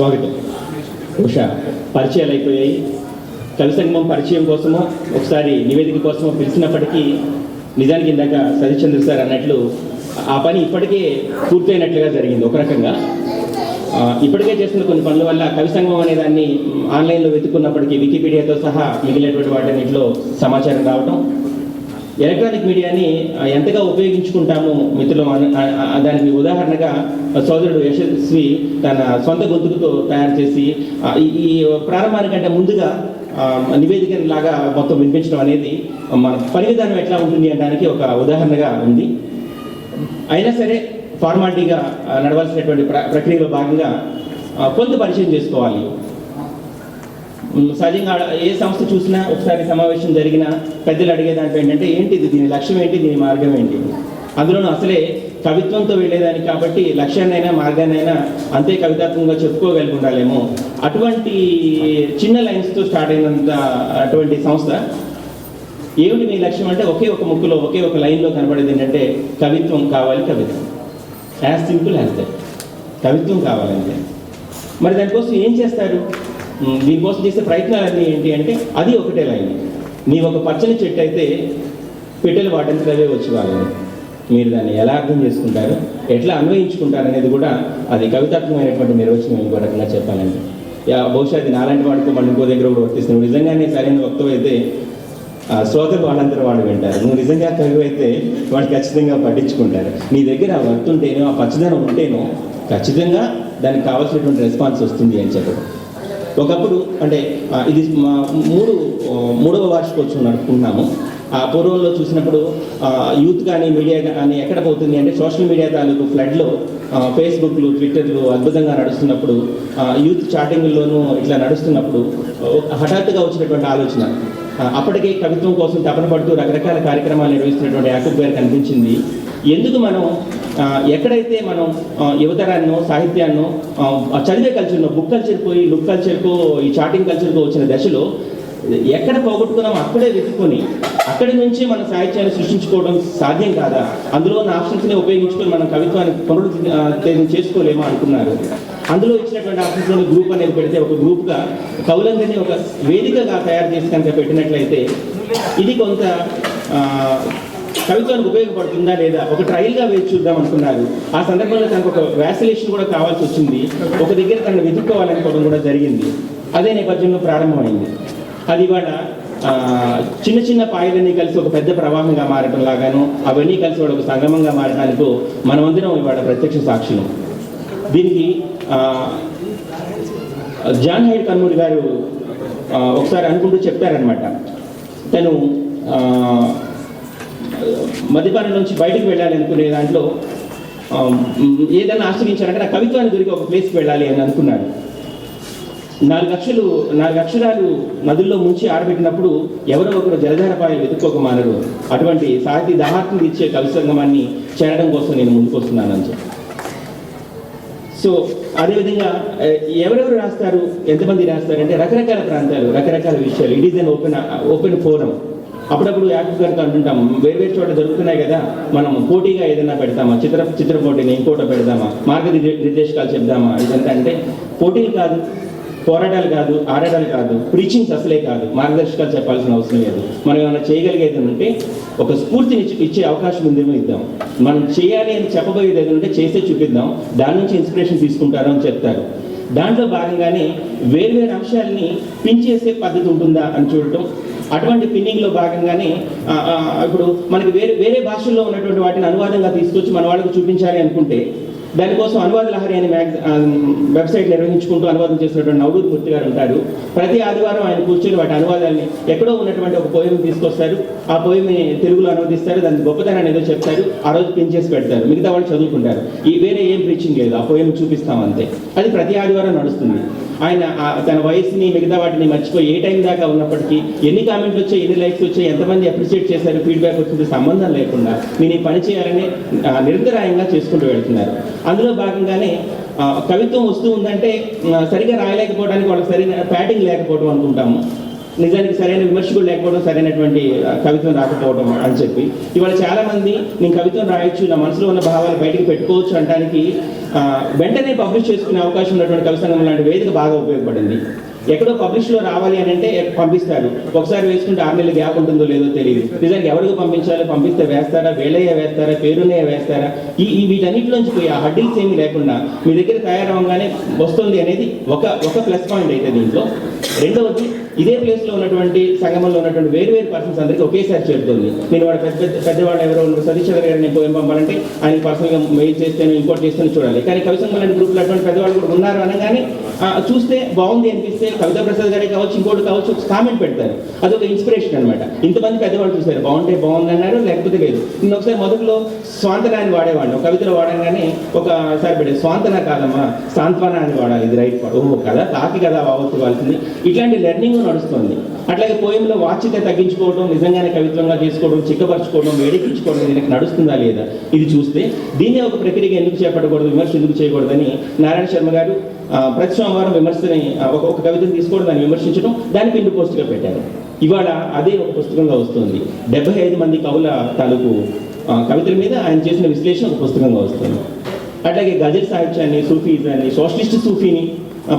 స్వాగతం. బహుశా పరిచయాలు అయిపోయాయి కవి సంగమం పరిచయం కోసమో ఒకసారి నివేదిక కోసమో పిలిచినప్పటికీ నిజానికి ఇందాక సతీశ్చంద్ర సార్ అన్నట్లు ఆ పని ఇప్పటికే పూర్తయినట్లుగా జరిగింది ఒక రకంగా. ఇప్పటికే చేస్తున్న కొన్ని పనుల వల్ల కవి సంగమం అనే దాన్ని ఆన్లైన్లో వెతుక్కున్నప్పటికీ వికీపీడియాతో సహా మిగిలినటువంటి వాటన్నిటిలో సమాచారం రావటం ఎలక్ట్రానిక్ మీడియాని ఎంతగా ఉపయోగించుకుంటాము మిత్రులు దానికి ఉదాహరణగా సోదరుడు యశస్వి తన సొంత గొంతుకుతో తయారు చేసి ఈ ప్రారంభానికంటే ముందుగా నివేదిక లాగా మొత్తం వినిపించడం అనేది మన పని విధానం ఎట్లా ఉంటుంది అనడానికి ఒక ఉదాహరణగా ఉంది. అయినా సరే ఫార్మాలిటీగా నడవాల్సినటువంటి ప్ర ప్రక్రియలో భాగంగా కొంత పరిచయం చేసుకోవాలి. సహజంగా ఏ సంస్థ చూసినా ఒకసారి సమావేశం జరిగినా పెద్దలు అడిగే దాంట్లో ఏంటంటే ఏంటి ఇది దీని లక్ష్యం ఏంటి దీని మార్గం ఏంటి? అందులోనూ అసలే కవిత్వంతో వెళ్ళేదానికి కాబట్టి లక్ష్యాన్నైనా మార్గాన్నైనా అంతే కవితాత్మకంగా చెప్పుకోగలిగి ఉండాలేమో అటువంటి చిన్న లైన్స్తో స్టార్ట్ అయినంత అటువంటి సంస్థ ఏమిటి మీ లక్ష్యం అంటే ఒకే ఒక ముక్కులో ఒకే ఒక లైన్లో కనబడేది ఏంటంటే కవిత్వం కావాలి కవిత్వం. యాజ్ సింపుల్ యాజ్ దట్ కవిత్వం కావాలంటే. మరి దానికోసం ఏం చేస్తారు? దీనికోసం చేసే ప్రయత్నాలన్నీ ఏంటి అంటే అది ఒకటే లైన్. నీ ఒక పచ్చని చెట్టు అయితే పెట్టెలు వాటంతట అవే వచ్చి వాళ్ళని మీరు దాన్ని ఎలా అర్థం చేసుకుంటారు ఎట్లా అన్వయించుకుంటారు అనేది కూడా అది కవితాత్మకమైనటువంటి నిర్వచనం ఇంకో రకంగా చెప్పాలంటే యా, బహుశా అది నాలాంటి వాడికి మళ్ళీ ఇంకో దగ్గర కూడా వర్తిస్తుంది. నిజంగానే సరైన వక్తవు అయితే ఆ, శ్రోతలు వాళ్ళందరూ వాళ్ళు వింటారు. నువ్వు నిజంగా కవి అయితే వాళ్ళు ఖచ్చితంగా పట్టించుకుంటారు. నీ దగ్గర ఆ వర్తుంటేనో ఆ పచ్చదనం ఉంటేనో ఖచ్చితంగా దానికి కావాల్సినటువంటి రెస్పాన్స్ వస్తుంది అని చెప్పడం. ఒకప్పుడు అంటే ఇది మా మూడు మూడవ వార్షికోత్సవం నడుపుకుంటున్నాము ఆ పూర్వంలో చూసినప్పుడు యూత్ కానీ మీడియా కానీ ఎక్కడ పోతుంది అంటే సోషల్ మీడియా తాలూకు ఫ్లడ్లో ఫేస్బుక్లు ట్విట్టర్లు అద్భుతంగా నడుస్తున్నప్పుడు యూత్ చాటింగ్లోనూ ఇట్లా నడుస్తున్నప్పుడు హఠాత్తుగా వచ్చినటువంటి ఆలోచన. అప్పటికే కవిత్వం కోసం తపన పడుతూ రకరకాల కార్యక్రమాలు నిర్వహిస్తున్నటువంటి యాకూబ్ గారు కనిపించింది ఎందుకు మనం ఎక్కడైతే మనం యువతరాన్నో సాహిత్యాన్నో చదివే కల్చర్నో బుక్ కల్చర్ పోయి లుక్ కల్చర్కో ఈ చాటింగ్ కల్చర్కో వచ్చిన దశలో ఎక్కడ పోగొట్టుకున్నామో అక్కడే వెతుక్కొని అక్కడి నుంచి మన సాహిత్యాన్ని సృష్టించుకోవడం సాధ్యం కాదా? అందులో ఉన్న ఆప్షన్స్ని ఉపయోగించుకొని మనం కవిత్వాన్ని పునరుద్ధరణ చేసుకోలేమో అనుకున్నారు. అందులో ఇచ్చినటువంటి ఆప్షన్స్లోని గ్రూప్ అనేది పెడితే ఒక గ్రూప్గా కవులందరినీ ఒక వేదికగా తయారు చేసి కనుక పెట్టినట్లయితే ఇది కొంత కవిత్వానికి ఉపయోగపడుతుందా లేదా? ఒక ట్రయల్గా వేచి చూద్దాం అనుకున్నారు. ఆ సందర్భంలో తనకు ఒక వ్యాసిలేషన్ కూడా కావాల్సి వచ్చింది. ఒక దగ్గర తనను వెతుక్కోవాలనుకోవడం కూడా జరిగింది. అదే నేపథ్యంలో ప్రారంభమైంది. అది ఇవాళ చిన్న చిన్న పాయలన్నీ కలిసి ఒక పెద్ద ప్రవాహంగా మారటం లాగాను అవన్నీ కలిసి వాడు ఒక సంగమంగా మారడానికి మనమందరం ఇవాళ ప్రత్యక్ష సాక్షులు. దీనికి జాన్ హైడ్ కన్మూరి గారు ఒకసారి అనుకుంటూ చెప్పారనమాట తను మద్యపానం నుంచి బయటకు వెళ్ళాలి అనుకునే దాంట్లో ఏదైనా ఆశ్రయించాలంటే నా కవిత్వాన్ని దొరికి ఒక ప్లేస్కి వెళ్ళాలి అని అనుకున్నాడు. నాలుగు లక్షలు నాలుగు అక్షరాలు నదుల్లో ముంచి ఆరబెట్టినప్పుడు ఎవరో ఒకరు జలధారపాయలు వెతుక్కోక మానరు అటువంటి సాహితీ దాహార్తిని ఇచ్చే కవి సంగమాన్ని చేరడం కోసం నేను ముందుకు అని చెప్పి. సో అదేవిధంగా ఎవరెవరు రాస్తారు? ఎంతమంది రాస్తారు అంటే రకరకాల ప్రాంతాలు రకరకాల విషయాలు. It is an open open forum అప్పుడప్పుడు యాక్టివ్ గారితో అంటుంటాం వేరు వేరు చోట దొరుకుతున్నాయి కదా మనం పోటీగా ఏదైనా పెడతామా? చిత్ర చిత్ర పోటీని ఇంకోట పెడదామా? మార్గ నిర్దేశకాలు చెప్దామా? ఇదంతా అంటే పోటీలు కాదు పోరాటాలు కాదు ఆడటాలు కాదు ప్రీచింగ్స్ అసలే కాదు మార్గదర్శకాలు చెప్పాల్సిన అవసరం లేదు. మనం ఏమైనా చేయగలిగేది ఉంటే ఒక స్ఫూర్తిని ఇచ్చే అవకాశం ఉందేమో ఇద్దాం. మనం చేయాలి అని చెప్పబోయేది ఏదంటే చేస్తే చూపిద్దాం. దాని నుంచి ఇన్స్పిరేషన్ తీసుకుంటారు అని చెప్తారు. దాంట్లో భాగంగానే వేర్వేరు అంశాలని పిన్ చేసే పద్ధతి ఉంటుందా అని చూడటం అటువంటి పిన్నింగ్లో భాగంగానే ఇప్పుడు మనకి వేరే వేరే భాషల్లో ఉన్నటువంటి వాటిని అనువాదంగా తీసుకొచ్చి మన వాళ్ళకి చూపించాలి అనుకుంటే దానికోసం అనువాద లహరి అనే మ్యాగ్ వెబ్సైట్ నిర్వహించుకుంటూ అనువాదం చేసినటువంటి నవరూర్ మూర్తి గారు ఉంటారు. ప్రతి ఆదివారం ఆయన కూర్చొని వాటి అనువాదాన్ని ఎక్కడో ఉన్నటువంటి ఒక పోయం తీసుకొస్తారు. ఆ పోయంని తెలుగులో అనువదిస్తారు. దాని గొప్పతనాన్ని ఏదో చెప్తారు. ఆ రోజు పిన్ చేసి పెడతారు. మిగతా వాళ్ళు చదువుకుంటారు. ఈ వేరే ఏం ప్రీచింగ్ లేదు. ఆ పోయం చూపిస్తాం అంతే. అది ప్రతి ఆదివారం నడుస్తుంది. ఆయన తన వయసుని మిగతా వాటిని మర్చిపోయి ఏ టైం దాకా ఉన్నప్పటికీ ఎన్ని కామెంట్లు వచ్చాయి ఎన్ని లైక్స్ వచ్చాయి ఎంతమంది అప్రిషియేట్ చేశారు ఫీడ్బ్యాక్ వచ్చింది సంబంధం లేకుండా నేను ఈ పని చేయాలని నిరంతరాయంగా చేసుకుంటూ వెళ్తున్నారు. అందులో భాగంగానే కవిత్వం వస్తూ ఉందంటే సరిగా రాయలేకపోవడానికి వాళ్ళకి సరైన ప్యాటింగ్ లేకపోవడం అనుకుంటాము. నిజానికి సరైన విమర్శకులు లేకపోవడం సరైనటువంటి కవిత్వం రాకపోవడం అని చెప్పి. ఇవాళ చాలా మంది నేను కవిత్వం రాయొచ్చు నా మనసులో ఉన్న భావాలు బయటికి పెట్టుకోవచ్చు అనడానికి వెంటనే పబ్లిష్ చేసుకునే అవకాశం ఉన్నటువంటి కవి సంఘం లాంటి వేదిక బాగా ఉపయోగపడింది. ఎక్కడో పబ్లిష్లో రావాలి అని అంటే పంపిస్తారు. ఒకసారి వేసుకుంటే ఆరు నెలలు గ్యాప్ ఉంటుందో లేదో తెలియదు. నిజానికి ఎవరికి పంపించాలో పంపిస్తే వేస్తారా వేలయ్య వేస్తారా పేరునయ్య వేస్తారా? ఈ ఈ వీటన్నిటిలోంచి పోయి ఆ హడ్డిల్స్ ఏమీ లేకుండా మీ దగ్గర తయారవగానే వస్తుంది అనేది ఒక ఒక ప్లస్ పాయింట్ అయితే దీంట్లో. రెండవది ఇదే ప్లేస్లో ఉన్నటువంటి సంగమంలో ఉన్నటువంటి వేరు వేరు పర్సన్స్ అందరికీ ఒకేసారి చేరుతుంది నేను వాడు పెద్ద పెద్ద పెద్దవాళ్ళు ఎవరో ఉన్నారు సతీష్ చంద్ర గారిని నేను పోయి పంపాలంటే ఆయన పర్సనల్గా మెయిల్ చేస్తేనే ఇంకోటి చేస్తేనే చూడాలి. కానీ కవి సంఘం లాంటి గ్రూప్లో అటువంటి పెద్దవాళ్ళు కూడా ఉన్నారు అనగానే చూస్తే బాగుంది అనిపిస్తే కవిత ప్రసాద్ గారే కావచ్చు ఇంకోటి కావచ్చు ఒక కామెంట్ పెడతారు. అదొక ఇన్స్పిరేషన్ అనమాట ఇంతమంది పెద్దవాళ్ళు చూశారు. బాగుంటే బాగుంది అన్నారు లేకపోతే లేదు. నేను ఒకసారి మొదట్లో స్వాంతనాన్ని వాడేవాడిని. ఒక కవితలో వాడంగానే ఒకసారి పెట్టే స్వాంతన కాదమ్మా సాంత్వన అని వాడాలి. ఇది రైట్ ఓహో కదా కాకి కదా వావచ్చు వాల్సింది. ఇట్లాంటి లెర్నింగ్ నడుస్తుంది అట్లాగే పోయంలో వాచ్యత తగ్గించుకోవడం నిజంగానే కవిత్వంగా చేసుకోవడం చిక్కపరచుకోవడం వేడెక్కించుకోవడం దీనికి నడుస్తుందా లేదా? ఇది చూస్తే దీన్ని ఒక ప్రక్రియగా ఎందుకు చేపట్టకూడదు విమర్శ ఎందుకు చేయకూడదని నారాయణ శర్మ గారు ప్రతి సోమవారం విమర్శని ఒక ఒక కవితను తీసుకోవడం దాన్ని విమర్శించడం దాన్ని పిండి పోస్టుగా పెట్టారు. ఇవాళ అదే ఒక పుస్తకంగా వస్తుంది. డెబ్బై ఐదు మంది కవుల తాలూకు కవితల మీద ఆయన చేసిన విశ్లేషణ ఒక పుస్తకంగా వస్తుంది. అట్లాగే గజల్ సాహిత్యాన్ని సూఫీజాన్ని సోషలిస్ట్ సూఫీని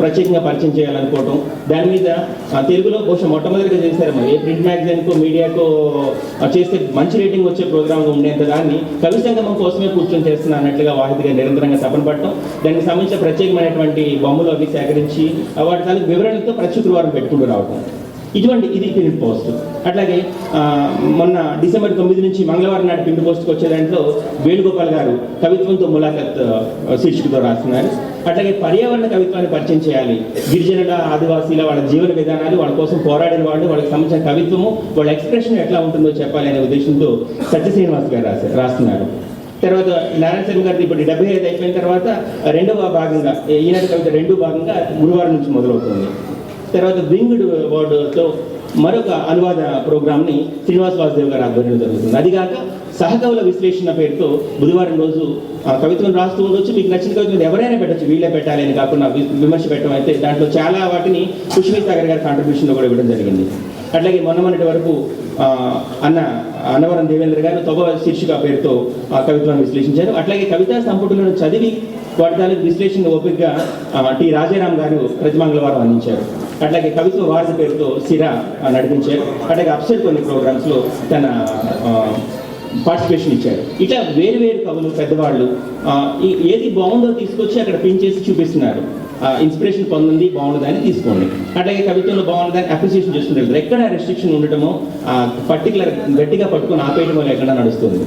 ప్రత్యేకంగా పరిచయం చేయాలనుకోవటం. దాని మీద ఆ, తెలుగులో బహుశా మొట్టమొదటిగా చేశారు మరి. ఏ ప్రింట్ మ్యాగజైన్కో మీడియాకో చేస్తే మంచి రేటింగ్ వచ్చే ప్రోగ్రామ్గా ఉండేంత దాన్ని కవి సంగమం కోసమే కూర్చొని చేస్తున్నా అన్నట్లుగా వాహితిగా నిరంతరంగా తపన పడటం. దానికి సంబంధించిన ప్రత్యేకమైనటువంటి బొమ్మలు అవి సేకరించి వాటి దానికి వివరణలతో ప్రతి శుక్రవారం పెట్టుకుంటూ రావటం. ఇటువంటి ఇది పిండి పోస్ట్. అట్లాగే మొన్న డిసెంబర్ తొమ్మిది నుంచి మంగళవారం నాటి పిండి పోస్ట్కి వచ్చే దాంట్లో వేణుగోపాల్ గారు కవిత్వంతో ములాఖత్ శీర్షికతో రాస్తున్నారు. అట్లాగే పర్యావరణ కవిత్వాన్ని పరిచయం చేయాలి. గిరిజనుల ఆదివాసీల వాళ్ళ జీవన విధానాలు వాళ్ళ కోసం పోరాడిన వాళ్ళు వాళ్ళకి సంబంధించిన కవిత్వము వాళ్ళ ఎక్స్ప్రెషన్ ఎట్లా ఉంటుందో చెప్పాలి అనే ఉద్దేశంతో సత్య శ్రీనివాస్ గారు రాశారు రాస్తున్నారు. తర్వాత నారాయణ శర్మ గారిది ఇప్పుడు డెబ్బై ఐదు అయిపోయిన తర్వాత రెండవ భాగంగా ఈనాటి కవిత రెండో భాగంగా గురువారం నుంచి మొదలవుతుంది. తర్వాత వింగ్డ్ వర్డ్తో మరొక అనువాద ప్రోగ్రామ్ని శ్రీనివాస్ వాసుదేవ్ గారి ఆధ్వర్యంలో జరుగుతుంది. అది కాక సహకవుల విశ్లేషణ పేరుతో బుధవారం రోజు ఆ, కవిత్వం రాస్తూ ఉండొచ్చు. మీకు నచ్చిన కవిత్వం ఎవరైనా పెట్టచ్చు. వీళ్ళే పెట్టాలి అని కాకుండా విమర్శ పెట్టడం అయితే దాంట్లో చాలా వాటిని పుష్మీ సాగర్ గారి కాంట్రిబ్యూషన్లో కూడా ఇవ్వడం జరిగింది. అట్లాగే మొన్న మొన్నటి వరకు అన్న అన్నవరం దేవేంద్ర గారు తొగ శీర్షిక పేరుతో ఆ కవిత్వాన్ని విశ్లేషించారు. అట్లాగే కవితా సంపుటులను చదివి వాటి విశ్లేషణ ఓపికగా టి రాజారాం గారు ప్రతి మంగళవారం అందించారు. అట్లాగే కవిత్వ వారధి పేరుతో సిరా నడిపించారు. అట్లాగే అప్సెట్ కొన్ని ప్రోగ్రామ్స్లో తన పార్టిసిపేషన్ ఇచ్చారు. ఇట్లా వేరు వేరు కవులు పెద్దవాళ్ళు ఏది బాగుందో తీసుకొచ్చి అక్కడ పిన్ చేసి చూపిస్తున్నారు. ఇన్స్పిరేషన్ పొందింది బాగుండదని తీసుకోండి. అట్లాగే కవిత్వంలో బాగుండదని అప్రిసియేషన్ చేసుకుంటారు ఎక్కడ రెస్ట్రిక్షన్ ఉండటమో పర్టికులర్ గట్టిగా పట్టుకొని ఆపేయటమో లేకుండా నడుస్తుంది.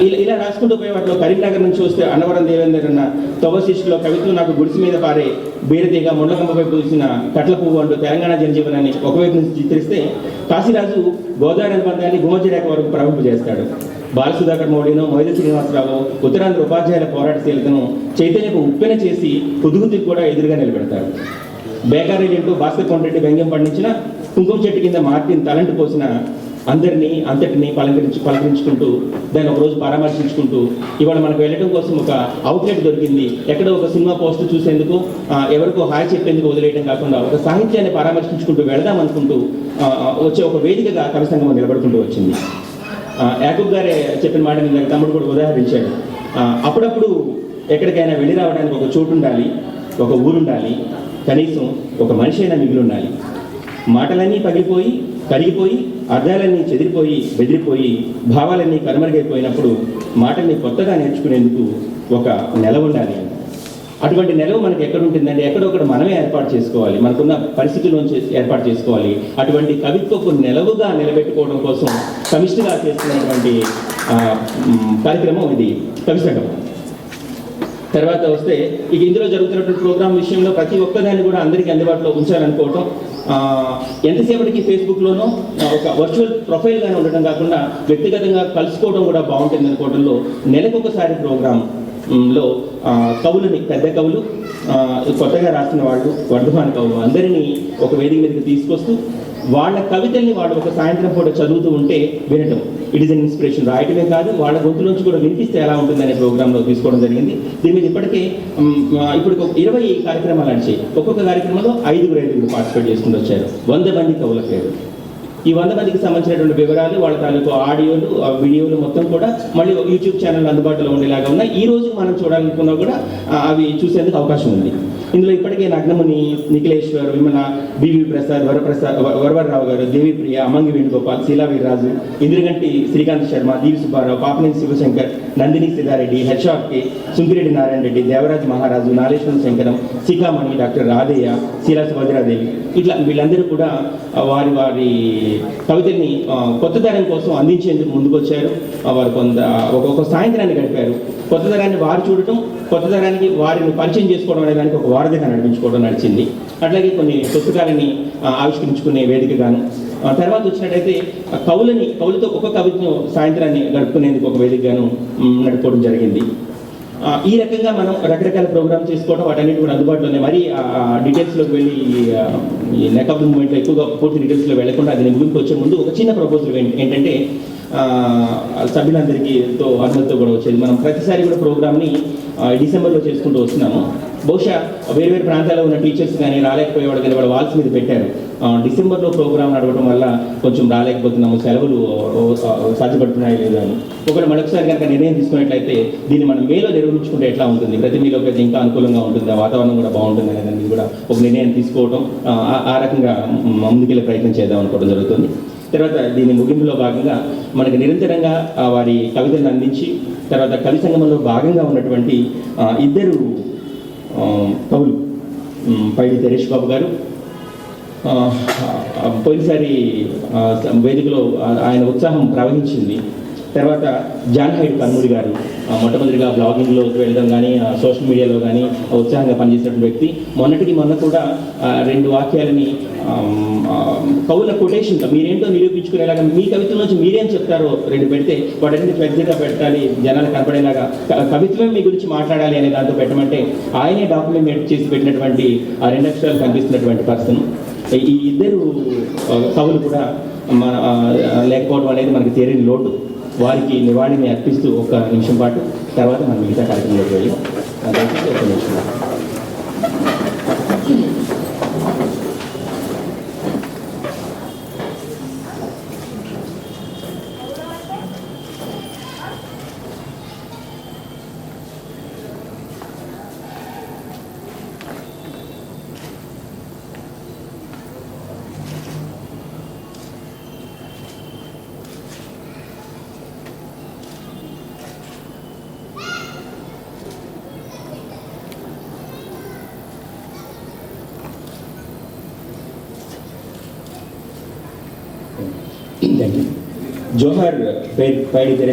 ఇలా ఇలా రాసుకుంటూ పోయే వాటిలో కరీంనగర్ నుంచి వస్తే అన్నవరం దేవేందర్ అన్న తొవ శిష్యులో కవిత్వం నాకు గుడిసి మీద పారే బీరతీగ ముండకంపపై పూసిన కట్ల పువ్వు అంటూ తెలంగాణ జనజీవనాన్ని ఒకవైపు నుంచి చిత్రిస్తే కాశీరాజు గోదావరి అనుబంధాన్ని గుమజ్జి వరకు ప్రవహింపు చేస్తాడు. బాలసుధాకర్ మౌడిను మొయిద శ్రీనివాసరావు ఉత్తరాంధ్ర ఉపాధ్యాయుల పోరాటశీలతను చైతన్యకు ఉప్పెన చేసి హుదుహుదికి కూడా ఎదురుగా నిలబెడతాడు బేకారీ అంటూ భాస్కర్ కొండరెడ్డి వ్యంగ్యం పండించిన కుంకుమ చెట్టు కింద మార్టిన్ తలంటు పోసిన అందరినీ అంతటిని పలకరించి పలకరించుకుంటూ దాన్ని ఒకరోజు పరామర్శించుకుంటూ ఇవాళ మనకు వెళ్ళడం కోసం ఒక అవుట్లెట్ దొరికింది. ఎక్కడో ఒక సినిమా పోస్ట్ చూసేందుకు ఎవరికో హాయ్ చెప్పేందుకు వదిలేయడం కాకుండా ఒక సాహిత్యాన్ని పరామర్శించుకుంటూ వెళదాం అనుకుంటూ వచ్చే ఒక వేదికగా కవి సంఘం నిలబడుకుంటూ వచ్చింది. ఆ, యాకూబ్ గారే చెప్పిన మాట మీద తమ్ముడు కూడా ఉదాహరించాడు. అప్పుడప్పుడు ఎక్కడికైనా వెళ్ళి రావడానికి ఒక చోటు ఉండాలి ఒక ఊరుండాలి కనీసం ఒక మనిషి అయినా మిగిలి ఉండాలి. మాటలన్నీ పగిలిపోయి కరిగిపోయి అర్థాలన్నీ చెదిరిపోయి బెదిరిపోయి భావాలన్నీ కనుమరుగైపోయినప్పుడు మాటల్ని కొత్తగా నేర్చుకునేందుకు ఒక నెల ఉండాలి. అటువంటి నెలవు మనకు ఎక్కడ ఉంటుందంటే ఎక్కడొక్కడ మనమే ఏర్పాటు చేసుకోవాలి. మనకున్న పరిస్థితుల్లోంచి ఏర్పాటు చేసుకోవాలి. అటువంటి కవిత్వపు నెలవుగా నిలబెట్టుకోవడం కోసం సమిష్టిగా చేస్తున్నటువంటి కార్యక్రమం ఇది. కవి తర్వాత వస్తే ఇక ఇందులో జరుగుతున్నటువంటి ప్రోగ్రామ్ విషయంలో ప్రతి ఒక్కదాన్ని కూడా అందరికీ అందుబాటులో ఉంచాలనుకోవటం ఎంతసేపటికి ఫేస్బుక్లోనూ ఒక వర్చువల్ ప్రొఫైల్గానే ఉండటం కాకుండా వ్యక్తిగతంగా కలుసుకోవడం కూడా బాగుంటుంది అనుకోవడంలో నెలకొకసారి ప్రోగ్రామ్లో కవులని పెద్ద కవులు కొత్తగా రాసిన వాళ్ళు వర్ధమాన కవులు అందరినీ ఒక వేదిక మీదకి తీసుకొస్తూ వాళ్ళ కవితల్ని వాళ్ళు ఒక సాయంత్రం పూట చదువుతూ ఉంటే వినటం. ఇట్ ఇస్ అన్ ఇన్స్పిరేషన్ రాయటమే కాదు వాళ్ళ గొంతు నుంచి కూడా వినిపిస్తే ఎలా ఉంటుందనే ప్రోగ్రాంలో తీసుకోవడం జరిగింది. దీని మీద ఇప్పటికే ఇప్పుడు ఒక ఇరవై కార్యక్రమాలు నడిచాయి ఒక్కొక్క కార్యక్రమంలో ఐదుగురు ఐదుగురు పార్టిసిపేట్ చేసుకుంటూ వచ్చారు. వంద మంది కవుల పేరు. ఈ వంద మందికి సంబంధించినటువంటి వివరాలు వాళ్ళ తాలూకు ఆడియోలు ఆ వీడియోలు మొత్తం కూడా మళ్ళీ యూట్యూబ్ ఛానల్ అందుబాటులో ఉండేలాగా ఉన్నాయి. ఈ రోజు మనం చూడాలనుకున్నా కూడా అవి చూసేందుకు అవకాశం ఉంది. ఇందులో ఇప్పటికే నగ్నముని నిఖిలేశ్వర్ విమల బివి ప్రసాద్ వరప్రసాద్ వరవరరావు గారు దేవిప్రియ అమంగి వేణుగోపాల్ శీలా వీరరాజు ఇంద్రగంటి శ్రీకాంత్ శర్మ దీవి సుబ్బారావు పాపనేని శివశంకర్ నందిని సిద్ధారెడ్డి హెచ్ఆర్కే సుంకిరెడ్డి నారాయణ రెడ్డి దేవరాజ్ మహారాజు నాగేశ్వర శంకరం సీకామణి డాక్టర్ రాధయ్య శీలా సుభద్రాదేవి. ఇట్లా వీళ్ళందరూ కూడా వారి వారి కవితల్ని కొత్త తరం కోసం అందించేందుకు ముందుకొచ్చారు. వారు కొంత ఒక్కొక్క సాయంత్రాన్ని గడిపారు. కొత్త తరాన్ని వారు చూడటం కొత్త తరానికి వారిని పరిచయం చేసుకోవడం అనే దానికి ఒక వారధిగా నడిపించుకోవడం నడిచింది. అట్లాగే కొన్ని పుస్తకాలని ఆవిష్కరించుకునే వేదికగాను ఆ, తర్వాత వచ్చినట్టయితే కవులని కవులతో ఒక కవితను సాయంత్రాన్ని గడుపుకునేందుకు ఒక వేదికగాను నడుపుకోవడం జరిగింది. ఈ రకంగా మనం రకరకాల ప్రోగ్రామ్ చేసుకోవడం వాటన్నిటి కూడా అందుబాటులో ఉన్నాయి మరి ఆ డీటెయిల్స్లోకి వెళ్ళి ఈ, ఆ, నెక్ ఆఫ్ మూమెంట్లో ఎక్కువగా పూర్తి డీటెయిల్స్లో వెళ్ళకుండా అది ముగింపు వచ్చే ముందు ఒక చిన్న ప్రపోజల్ ఏంటంటే సభ్యులందరికీ ఎంతో అనుమతితో కూడా వచ్చేది. మనం ప్రతిసారి కూడా ప్రోగ్రామ్ని డిసెంబర్లో చేసుకుంటూ వస్తున్నాము. బహుశా వేరు వేరు ప్రాంతాల్లో ఉన్న టీచర్స్ కానీ రాలేకపోయేవాడు కానీ వాళ్ళు వాల్స్ మీద పెట్టారు. డిసెంబర్లో ప్రోగ్రామ్ నడవడం వల్ల కొంచెం రాలేకపోతున్నాము సెలవులు సాధ్యపడుతున్నాయి లేదా అని. ఒకవేళ మరొకసారి కనుక నిర్ణయం తీసుకున్నట్లయితే దీన్ని మనం మేలో నిర్వహించుకుంటే ఎట్లా ఉంటుంది? ప్రతి మీలో పెద్ద ఇంకా అనుకూలంగా ఉంటుంది? ఆ వాతావరణం కూడా బాగుంటుంది అనేది కూడా ఒక నిర్ణయం తీసుకోవడం ఆ, రకంగా ముందుకెళ్ళే ప్రయత్నం చేద్దాం అనుకోవడం జరుగుతుంది. తర్వాత దీని ముగింపులో భాగంగా మనకు నిరంతరంగా వారి కవితలను అందించి తర్వాత కవి సంగమంలో భాగంగా ఉన్నటువంటి ఇద్దరు కవులు పైడి తెరేష్ బాబు గారు. పోయినసారి వేదికలో ఆయన ఉత్సాహం ప్రవహించింది. తర్వాత జాన్ హైడ్ కన్మూరి గారు మొట్టమొదటిగా బ్లాగింగ్లో వెళ్ళడం కానీ ఆ, సోషల్ మీడియాలో కానీ ఉత్సాహంగా పనిచేసినటువంటి వ్యక్తి. మొన్నటికి మొన్న కూడా రెండు వాక్యాలని కవుల కొటేషన్గా మీరేంటో నిరూపించుకునేలాగా మీ కవిత్వం నుంచి మీరేం చెప్తారో రెండు పెడితే వాటన్నిటి పెద్దగా పెట్టాలి జనాలు కనపడేలాగా కవిత్వం మీ గురించి మాట్లాడాలి అనే దాంతో పెట్టమంటే ఆయనే డాక్యుమెంట్ చేసి పెట్టినటువంటి ఆ రెండు అక్షరాలు కనిపిస్తున్నటువంటి పర్సన్. ఈ ఇద్దరు కవులు కూడా మన లేకపోవడం అనేది మనకి తీరని లోటు. వారికి నివాళిని అర్పిస్తూ ఒక నిమిషం పాటు తర్వాత మనం మిగతా కార్యక్రమంలోకి వెళ్ళి దయచేసి ఒక నిమిషం. ಜೋಹರ್ ಪೈಡಿದರೆ